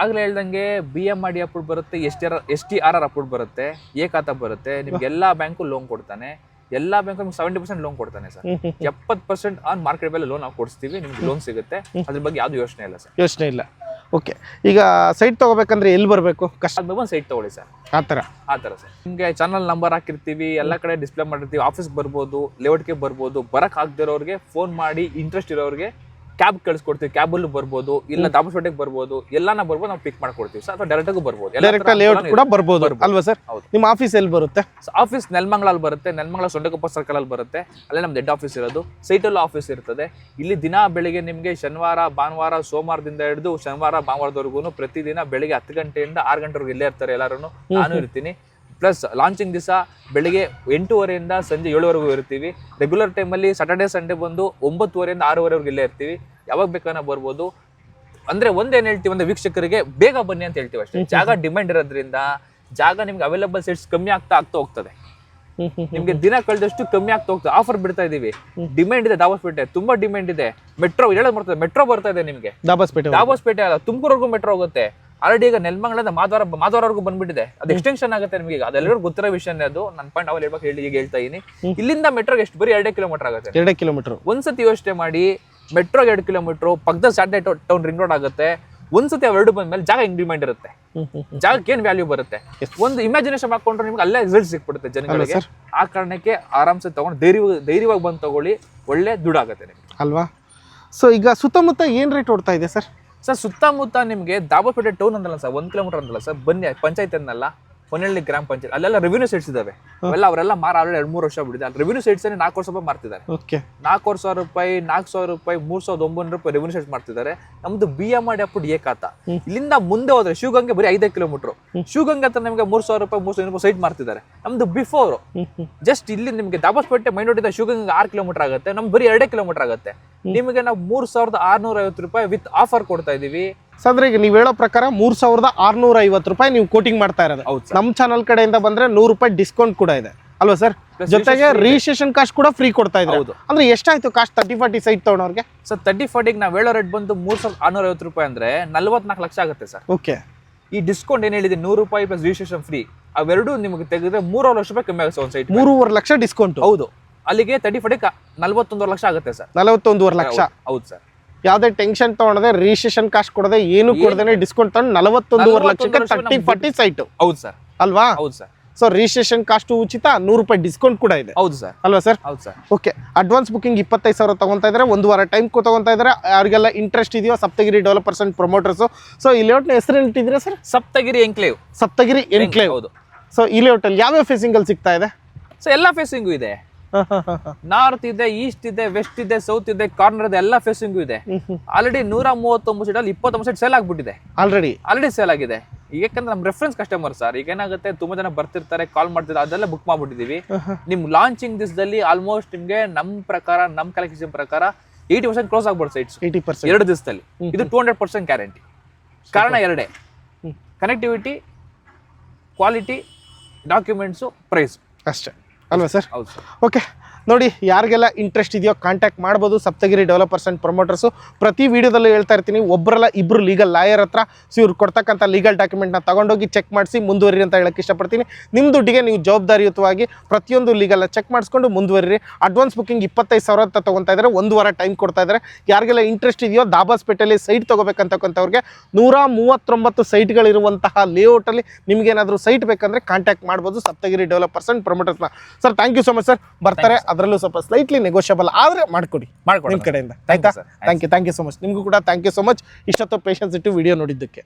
ಆಗ್ಲೇ ಹೇಳ್ದಂಗೆ B M R D approve ಬರುತ್ತೆ S T R S T R R approve ಬರುತ್ತೆ ಏಕಾತ ಬರುತ್ತೆ ನಿಮ್ಗೆ ಎಲ್ಲಾ ಬ್ಯಾಂಕು ಲೋನ್ ಕೊಡ್ತಾನೆ. ಎಲ್ಲಾ ಬ್ಯಾಂಕ್ ನಿಮ್ಗೆ ಸೆವೆಂಟಿ ಪರ್ಸೆಂಟ್ ಲೋನ್ ಕೊಡ್ತಾನೆ ಸರ್ ಎಪ್ಪತ್ ಎಪ್ಪತ್ತು ಪರ್ಸೆಂಟ್ ಆನ್ ಮಾರ್ಕೆಟ್ ಬೆಲೆ ಲೋನ್ ನಾವು ಕೊಡಿಸ್ತೀವಿ ನಿಮ್ಗೆ ಲೋನ್ ಸಿಗುತ್ತೆ. ಅದ್ರ ಬಗ್ಗೆ ಯಾವ್ದು ಯೋಚನೆ ಇಲ್ಲ ಸರ್ ಯೋಚನೆ ಇಲ್ಲ. ಓಕೆ ಈಗ ಸೈಟ್ ತಗೋಬೇಕಂದ್ರೆ ಎಲ್ಲಿ ಬರಬೇಕು? ಕಷ್ಟ. ಒಂದು ಸೈಟ್ ತಗೊಳ್ಳಿ ಸರ್ ಆ ಥರ. ಆ ಥರ ಸರ್ ನಿಮಗೆ ಚಾನಲ್ ನಂಬರ್ ಹಾಕಿರ್ತೀವಿ ಎಲ್ಲ ಕಡೆ ಡಿಸ್ಪ್ಲೇ ಮಾಡಿರ್ತೀವಿ ಆಫೀಸ್ ಬರ್ಬೋದು ಲೇಔಟ್ಗೆ ಬರ್ಬೋದು ಬರಕ್ ಆಗದಿರೋರಿಗೆ ಫೋನ್ ಮಾಡಿ ಇಂಟ್ರೆಸ್ಟ್ ಇರೋರಿಗೆ ಕ್ಯಾಬ್ ಕಳಿಸ್ಕೊಡ್ತೀವಿ ಕ್ಯಾಬಲ್ಲೂ ಬರ್ಬೋದು ಇಲ್ಲ ದಾಬಸ್ಪೇಟೆಗೆ ಬರ್ಬೋದು ಎಲ್ಲಾನ ಬರ್ಬೋದು ನಾವು ಪಿಕ್ ಮಾಡ್ಕೊಡ್ತೀವಿ. ಸರ್ ಅಥವಾ ಡೈರೆಕ್ಟಾಗೂ ಬರ್ಬೋದು. ಎಲ್ಲ ಡೈರೆಕ್ಟ್ ಲೇಔಟ್ ಕೂಡ. ಬರ್ಬೋದು. ಅಲ್ವಾ ಸರ್ ಹೌದು. ನಿಮ್ಮ ಆಫೀಸ್ ಎಲ್ಲಿ ಬರುತ್ತೆ? ಆಫೀಸ್ ನೆಲಮಂಗಲಲ್ಲಿ ಬರುತ್ತೆ ನೆಲಮಂಗಲ ಸೊಂಡಕಪ್ಪ ಸರ್ಕಲ್ ಅಲ್ಲಿ ಬರುತ್ತೆ. ಅಲ್ಲೇ ನಮ್ದು ಹೆಡ್ ಆಫೀಸ್ ಇರೋದು. ಸೈಟಲ್ ಆಫೀಸ್ ಇರ್ತದೆ. ಇಲ್ಲಿ ದಿನ ಬೆಳಿಗ್ಗೆ ನಿಮಗೆ ಶನಿವಾರ ಭಾನುವಾರ ಸೋಮವಾರದಿಂದ ಹಿಡಿದು ಶನಿವಾರ ಭಾನುವಾರದವರೆಗೂ ಪ್ರತಿದಿನ ಬೆಳಿಗ್ಗೆ ಹತ್ತು ಗಂಟೆಯಿಂದ ಆರು ಗಂಟೆವರೆಗೂ ಇಲ್ಲೇ ಇರ್ತಾರೆ ಎಲ್ಲರೂ ನಾನು ಇರ್ತೀನಿ. ಪ್ಲಸ್ ಲಾಂಚಿಂಗ್ ದಿವಸ ಬೆಳಿಗ್ಗೆ ಎಂಟೂವರೆಯಿಂದ ಸಂಜೆ ಏಳುವರೆಗೂ ಇರ್ತೀವಿ. ರೆಗ್ಯುಲರ್ ಟೈಮಲ್ಲಿ ಸಾಟರ್ಡೆ ಸಂಡೇ ಬಂದು ಒಂಬತ್ತುವರೆಯಿಂದ ಆರೂವರೆವರೆಗೂ ಇಲ್ಲೇ ಇರ್ತೀವಿ. ಯಾವಾಗ ಬೇಕಾದ್ರೆ ಬರ್ಬೋದು. ಅಂದ್ರೆ ಒಂದೇನ್ ಹೇಳ್ತೀವಿ ಅಂದರೆ ವೀಕ್ಷಕರಿಗೆ ಬೇಗ ಬನ್ನಿ ಅಂತ ಹೇಳ್ತೀವಿ ಅಷ್ಟೇ. ಜಾಗ ಡಿಮ್ಯಾಂಡ್ ಇರೋದ್ರಿಂದ ಜಾಗ ನಿಮ್ಗೆ ಅವೈಲೇಬಲ್ ಸೀಟ್ಸ್ ಕಮ್ಮಿ ಆಗ್ತಾ ಆಗ್ತಾ ಹೋಗ್ತದೆ. ನಿಮ್ಗೆ ದಿನ ಕಳೆದಷ್ಟು ಕಮ್ಮಿ ಆಗ್ತಾ ಹೋಗ್ತದೆ. ಆಫರ್ ಬಿಡ್ತಾ ಇದೀವಿ. ಡಿಮ್ಯಾಂಡ್ ಇದೆ ದಾಬಸ್ಪೇಟೆ ತುಂಬಾ ಡಿಮ್ಯಾಂಡ್ ಇದೆ. ಮೆಟ್ರೋ ಹೇಳೋದು ಬರ್ತದೆ ಮೆಟ್ರೋ ಬರ್ತಾ ಇದೆ ನಿಮ್ಗೆ. ದಾಬಾಸ್ಪೇಟೆ ದಾಬಸ್ಪೇಟೆ ಅಲ್ಲ ತುಮಕೂರ್ವರೆಗೂ ಮೆಟ್ರೋ ಹೋಗುತ್ತೆ. ಆಲ್ರೆಡಿ ಈಗ ನೆಲ್ಮಂಗ್ಲದ ಮಾಧವರ ಮಾಧವರವರೆಗೂ ಬಂದ್ಬಿಟ್ಟಿದೆ. ಅದು ಎಕ್ಸ್ಟೆನ್ಷನ್ ಆಗುತ್ತೆ ನಿಮಗೆ ಈಗ. ಅದೆಲ್ಲರಿಗೂ ಗೊತ್ತಿರೋ ವಿಷಯನೇ ಅದು. ನನ್ನ ಪಾಯಿಂಟ್ ಅವಲ್ಲಿ ಹೇಳ್ಬೇಕು ಹೇಳಿ ಈಗ ಹೇಳ್ತಾ ಇದೀನಿ. ಇಲ್ಲಿಂದ ಮೆಟ್ರೋಗೆ ಎಷ್ಟು? ಬರೀ ಎರಡೇ ಕಿಲೋಮೀಟರ್ ಆಗುತ್ತೆ. ಎರಡೇ ಕಿಲೋಮೀಟರ್ ಒಂದ್ಸತಿ ಯೋಚನೆ ಮಾಡಿ ಮೆಟ್ರೋಗೆ ಎರಡು ಕಿಲೋಮೀಟರ್ ಪಕ್ಕದ ಸ್ಯಾಟಲೈಟ್ ಟೌನ್ ರಿಂಗ್ ರೋಡ್ ಆಗುತ್ತೆ. ಒಂದ್ಸತಿ ಬಂದ ಮೇಲೆ ಜಾಗ ಇಂಕ್ರಿಮೆಂಟ್ ಇರುತ್ತೆ. ಜಾಗಕ್ಕೆ ಏನ್ ವ್ಯಾಲ್ಯೂ ಬರುತ್ತೆ? ಒಂದು ಇಮ್ಯಾಜಿನೇಷನ್ ಹಾಕೊಂಡ್ರೆ ನಿಮ್ಗೆ ಅಲ್ಲೇ ರಿಸಲ್ಟ್ ಸಿಕ್ಬಿಡುತ್ತೆ ಜನಗಳಿಗೆ. ಆ ಕಾರಣಕ್ಕೆ ಆರಾಮ್ಸೆ ತಗೊಂಡು ಧೈರ್ಯ ಧೈರ್ಯವಾಗಿ ಬಂದು ತಗೊಳ್ಳಿ. ಒಳ್ಳೆ ದುಡ್ಡಾಗುತ್ತೆ ನಿಮ್ಗೆ. ಅಲ್ವಾ? ಸೊ ಈಗ ಸುತ್ತಮುತ್ತ ಏನ್ ರೇಟ್ ಓಡ್ತಾ ಇದೆ ಸರ್? ಸರ್ ಸುತ್ತಮುತ್ತ ನಿಮಗೆ ದಾಬಾಪೇಟೆ ಟೌನ್ ಅಂದಲ್ಲ ಸರ್ ಒಂದು ಕಿಲೋಮೀಟರ್ ಅಂದಲ್ಲ ಸರ್ ಬನ್ನಿ ಪಂಚಾಯತ್ ಅನ್ನಲ್ಲ ಹೊನ್ನಳ್ಳಿ ಗ್ರಾಮ ಪಂಚಾಯತ್ ಅಲ್ಲೆಲ್ಲ ರೆವಿನ್ಯೂ ಸೈಟ್ಸ್ ಇದಾವೆ ಅವೆಲ್ಲ ಅವರೆಲ್ಲ ಮಾರ ಆಲ್ರೆಡಿ ಎರಡು ಮೂರು ವರ್ಷ ಬಿಡಿದೆ ಅಲ್ಲಿ ರೆವಿನ್ಯೂ ಸೈಟ್ಸ್ ನಾಲ್ಕು ವರ್ಷ ರೂಪಾಯಿ ಮಾರ್ತಿದ್ದಾರೆ. ಓಕೆ ನಾಲ್ಕೂವರೆ ಸಾವಿರ ರೂಪಾಯಿ ನಾಲ್ಕು ಸಾವಿರ ರೂಪಾಯಿ ಮೂರ್ ಸಾವಿರದ ಒಂಬೈನೂರು ರೂಪಾಯಿ ರೆವೆನ್ಯೂ ಸೆಟ್ ಮಾಡ್ತಿದ್ದಾರೆ ನಮ್ದು ಬಿ ಎಂ ಆರ್ ಡಿ ಏಕಾತ. ಇಲ್ಲಿಂದ ಮುಂದೆ ಹೋದ್ರೆ ಶಿವಗಂಗೆ ಬರೀ ಐದೇ ಕಿಲೋಮೀಟರ್ ಶಿವಗಂಗೆ ಹತ್ರ ನಿಮಗೆ ಮೂರ್ ಸಾವಿರ ರೂಪಾಯಿ ಮೂರ್ ಸಾವಿರ ರೂಪಾಯಿ ಸೈಟ್ ಮಾಡ್ತಿದ್ದಾರೆ ನಮ್ದು ಬಿಫೋರ್ ಜಸ್ಟ್ ಇಲ್ಲಿ ನಿಮಗೆ ದಾಬಸ್ಪೇಟೆ ಮೈನ್ ರೋಡಿಂದ ಶಿವಗಂಗೆ ಆರು ಕಿಲೋಮೀಟರ್ ಆಗುತ್ತೆ. ನಮ್ಗೆ ಬರೀ ಎರಡೇ ಕಿಲೋಮೀಟರ್ ಆಗುತ್ತೆ. ನಿಮಗೆ ನಾವು ಮೂರ್ ಸಾವಿರದ ಆರ್ನೂರ ಐವತ್ತು ರೂಪಾಯಿ ವಿತ್ ಆಫರ್ ಕೊಡ್ತಾ ಇದೀವಿ ಸೊ ಅಂದ್ರೆ ಈಗ ನೀವು ಹೇಳೋ ಪ್ರಕಾರ ಮೂರ್ ಸಾವಿರದ ಆರ್ನೂರ ಐವತ್ತು ರೂಪಾಯಿ ನೀವು ಕೋಟಿಂಗ್ ಮಾಡ್ತಾ ಇರೋದು. ನಮ್ಮ ಚಾನಲ್ ಕಡೆಯಿಂದ ಬಂದ್ರೆ ನೂರು ರೂಪಾಯಿ ಡಿಸ್ಕೌಂಟ್ ಕೂಡ ಇದೆ. ಅಲ್ವಾ ಸರ್? ಜೊತೆಗೆ ರಿಜಿಸ್ಟ್ರೇಷನ್ ಕಾಸ್ಟ್ ಕೂಡ ಫ್ರೀ ಕೊಡ್ತಾ ಇದೆ ಹೌದು. ಅಂದ್ರೆ ಎಷ್ಟಾಯ್ತು ಕಾಸ್ಟ್ ತರ್ಟಿ ಫಾರ್ಟಿ ಸೈಟ್ ತಗೊಂಡವ್ರಿಗೆ ಸರ್ ತರ್ಟಿ ಫಾರ್ಟಿಗೆ ನಾವು ಹೇಳೋ ರೇಟ್ ಬಂದು ಮೂರ್ ಸಾವಿರದ ಆರ್ನೂರ ಐವತ್ತು ರೂಪಾಯಿ ಅಂದ್ರೆ ನಲ್ವತ್ನಾಲ್ಕು ಲಕ್ಷ ಆಗುತ್ತೆ ಸರ್. ಓಕೆ ಈ ಡಿಸ್ಕೌಂಟ್ ಏನ್ ಹೇಳಿದೆ ನೂರು ರೂಪಾಯಿ ಪ್ಲಸ್ ರಿಜಿಸ್ಟ್ರೇಷನ್ ಫ್ರೀ ಅವೆರಡು ನಿಮಗೆ ತೆಗೆದ್ರೆ ಮೂರುವರೆ ಲಕ್ಷ ರೂಪಾಯಿ ಕಮ್ಮಿ ಆಗುತ್ತೆ ಒಂದು ಸೈಟ್ ಮೂರುವರೆ ಲಕ್ಷ ಡಿಸ್ಕೌಂಟ್ ಹೌದು. ಅಲ್ಲಿಗೆ ತರ್ಟಿ ಫಾರ್ಟಿ ನಲ್ವತ್ತೊಂದು ಲಕ್ಷ ಆಗುತ್ತೆ ಸರ್. ನಲವತ್ತೊಂದೂವರೆ ಲಕ್ಷ. ಹೌದು ಸರ್. ಯಾವ್ದೇ ಟೆನ್ಷನ್ ತಗೊಂಡದೆ ರಿಜಿಸ್ಟ್ರೇಷನ್ ಕಾಸ್ಟ್ ಕೊಡದೆ ಏನು ಕೊಡದೆ ಡಿಸ್ಕೌಂಟ್ ತಗೊಂಡು ನಲವತ್ತೊಂದೂವರೆ ಲಕ್ಷಕ್ಕೆ ಲಕ್ಷ ತರ್ಟಿ ಫಾರ್ಟಿ ಸೈಟ್ ಹೌದು ಸರ್. ಅಲ್ವಾ? ಹೌದು ಸರ್. ಸೊ ರಿಜಿಸ್ಟ್ರೇಷನ್ ಕಾಸ್ಟ್ ಉಚಿತ ನೂರು ರೂಪಾಯಿ ಡಿಸ್ಕೌಂಟ್ ಕೂಡ ಇದೆ. ಹೌದು ಸರ್. ಅಲ್ವಾ ಸರ್? ಹೌದು ಸರ್. ಓಕೆ ಅಡ್ವಾನ್ಸ್ ಬುಕಿಂಗ್ ಇಪ್ಪತ್ತೈದು ಸಾವಿರ ತಗೊಂತ ಇದ್ರೆ ಒಂದು ವಾರ ಟೈಮ್ ತಗೊಂತ ಇದ್ರೆ ಅವರಿಗೆಲ್ಲ ಇಂಟ್ರೆಸ್ಟ್ ಇದೆಯೋ Saptagiri developers and promoters so ಈ ಲೇಔಟ್ನ ಹೆಸರು ಇಟ್ಟಿದ್ರೆ sir? Saptagiri enclave Saptagiri enclave. ಹೌದು. ಸೊ ಈ ಹೋಟೆಲ್ ಯಾವ್ಯಾವ ಫೇಸಿಂಗಲ್ಲಿ ಸಿಗ್ತಾ ಇದೆ? ಸೊ ಎಲ್ಲ ಫೇಸಿಂಗು ಇದೆ. ನಾರ್ತ್ ಇದೆ ಈಸ್ಟ್ ಇದೆ ವೆಸ್ಟ್ ಇದೆ ಸೌತ್ ಇದೆ ಕಾರ್ನರ್ ಇದೆ ಎಲ್ಲ ಫೇಸಿಂಗು ಇದೆ. ಆಲ್ರೆಡಿ ನೂರ ಮೂವತ್ತೊಂಬತ್ತು ಸೀಟ್ ಅಲ್ಲಿ ಇಪ್ಪತ್ತೊಂಬತ್ತು ಸೀಟ್ ಸೇಲ್ ಆಗ್ಬಿಟ್ಟಿದೆ. ಆಲ್ರೆಡಿ ಆಲ್ರೆಡಿ ಸೇಲ್ ಆಗಿದೆ. ಯಾಕಂದ್ರೆ ನಮ್ಮ ರೆಫರೆನ್ಸ್ ಕಸ್ಟಮರ್ ಸರ್ ಈಗ ಏನಾಗುತ್ತೆ ತುಂಬಾ ಜನ ಬರ್ತಿರ್ತಾರೆ ಕಾಲ್ ಮಾಡ್ತಿದ್ರೆ ಅದೆಲ್ಲ ಬುಕ್ ಮಾಡ್ಬಿಟ್ಟಿದೀವಿ. ನಿಮ್ ಲಾಂಚಿಂಗ್ ದಿವಸದಲ್ಲಿ ಆಲ್ಮೋಸ್ಟ್ ನಿಮ್ಗೆ ನಮ್ ಪ್ರಕಾರ ನಮ್ ಕಲೆಕ್ಷನ್ ಪ್ರಕಾರ ಏಯ್ಟಿ ಪರ್ಸೆಂಟ್ ಕ್ಲೋಸ್ ಆಗ್ಬೋದು ಸೈಟ್ಸ್ ಏಯ್ಟಿ ಪರ್ಸೆಂಟ್ ಎರಡು ದಿವಸದಲ್ಲಿ. ಇದು ಟೂ ಹಂಡ್ರೆಡ್ ಪರ್ಸೆಂಟ್ ಗ್ಯಾರಂಟಿ ಕಾರಣ ಎರಡೇ. ಕನೆಕ್ಟಿವಿಟಿ ಕ್ವಾಲಿಟಿ ಡಾಕ್ಯುಮೆಂಟ್ಸು ಪ್ರೈಸ್ ಅಷ್ಟೇ. ಅಲ್ವಾ ಸರ್? ಓಕೆ. ನೋಡಿ, ಯಾರಿಗೆಲ್ಲ ಇಂಟ್ರೆಸ್ಟ್ ಇದೆಯೋ ಕಾಂಟ್ಯಾಕ್ಟ್ ಮಾಡ್ಬೋದು. ಸಪ್ತಗಿರಿ ಡೆವಲಪರ್ಸ್ ಆ್ಯಂಡ್ ಪ್ರಮೋಟರ್ಸು ಪ್ರತಿ ವೀಡಿಯೋದಲ್ಲೂ ಹೇಳ್ತಾ ಇರ್ತೀನಿ ಒಬ್ಬರಲ್ಲ ಇಬ್ಬರು ಲೀಗಲ್ ಲಾಯರ್ ಹತ್ರ ಸೊ ಇವ್ರು ಕೊಡ್ತಕ್ಕಂಥ ಲೀಗಲ್ ಡಾಕ್ಯುಮೆಂಟ್ನ ತಗೊಂಡೋಗಿ ಚೆಕ್ ಮಾಡಿಸಿ ಮುಂದುವರಿ ಅಂತ ಹೇಳಕ್ಕೆ ಇಷ್ಟಪಡ್ತೀನಿ. ನಿಮ್ಮ ದುಡ್ಡಿಗೆ ನೀವು ಜವಾಬ್ದಾರಿಯುತವಾಗಿ ಪ್ರತಿಯೊಂದು ಲೀಗಲ್ನ ಚೆಕ್ ಮಾಡಿಸ್ಕೊಂಡು ಮುಂದುವರಿ ಅಡ್ವಾನ್ಸ್ ಬುಕ್ಕಿಂಗ್ ಇಪ್ಪತ್ತೈದು ಸಾವಿರ ಅಂತ ತೊಗೊತಾ ಇದ್ದಾರೆ ಒಂದು ವಾರ ಟೈಮ್ ಕೊಡ್ತಾ ಇದ್ದಾರೆ ಯಾರಿಗೆಲ್ಲ ಇಂಟ್ರೆಸ್ಟ್ ಇದೆಯೋ ದಾಬಾಸ್ಪೇಟೆಯಲ್ಲಿ ಸೈಟ್ ತೊಗೋಬೇಕಂತಕ್ಕಂಥವ್ರಿಗೆ ನೂರ ಮೂವತ್ತೊಂಬತ್ತು ಸೈಟ್ಗಳಿರುವಂತಹ ಲೇಔಟಲ್ಲಿ ನಿಮಗೇನಾದರೂ ಸೈಟ್ ಬೇಕಂದರೆ ಕಾಂಟ್ಯಾಕ್ಟ್ ಮಾಡ್ಬೋದು Saptagiri developers and ಪ್ರಮೋಟರ್ಸ್ನ sir thank you so much sir ಬರ್ತಾರೆ ಅದರಲ್ಲೂ ಸ್ವಲ್ಪ ಸ್ಲೈಟ್ಲಿ ನೆಗೋಷಿಯಬಲ್ ಆದರೆ ಮಾಡ್ಕೊಡಿ. ಮಾಡ್ಕೊಡಿ ನಿಮ್ಮ ಕಡೆಯಿಂದ. ಆಯ್ತಾ. Thank you thank you so much ನಿಮಗೂ ಕೂಡ ಥ್ಯಾಂಕ್ ಯು ಸೊ ಮಚ್ ಇಷ್ಟೊತ್ತು ಪೇಷನ್ಸ್ ಇಟ್ಟು ವಿಡಿಯೋ ನೋಡಿದ್ದಕ್ಕೆ.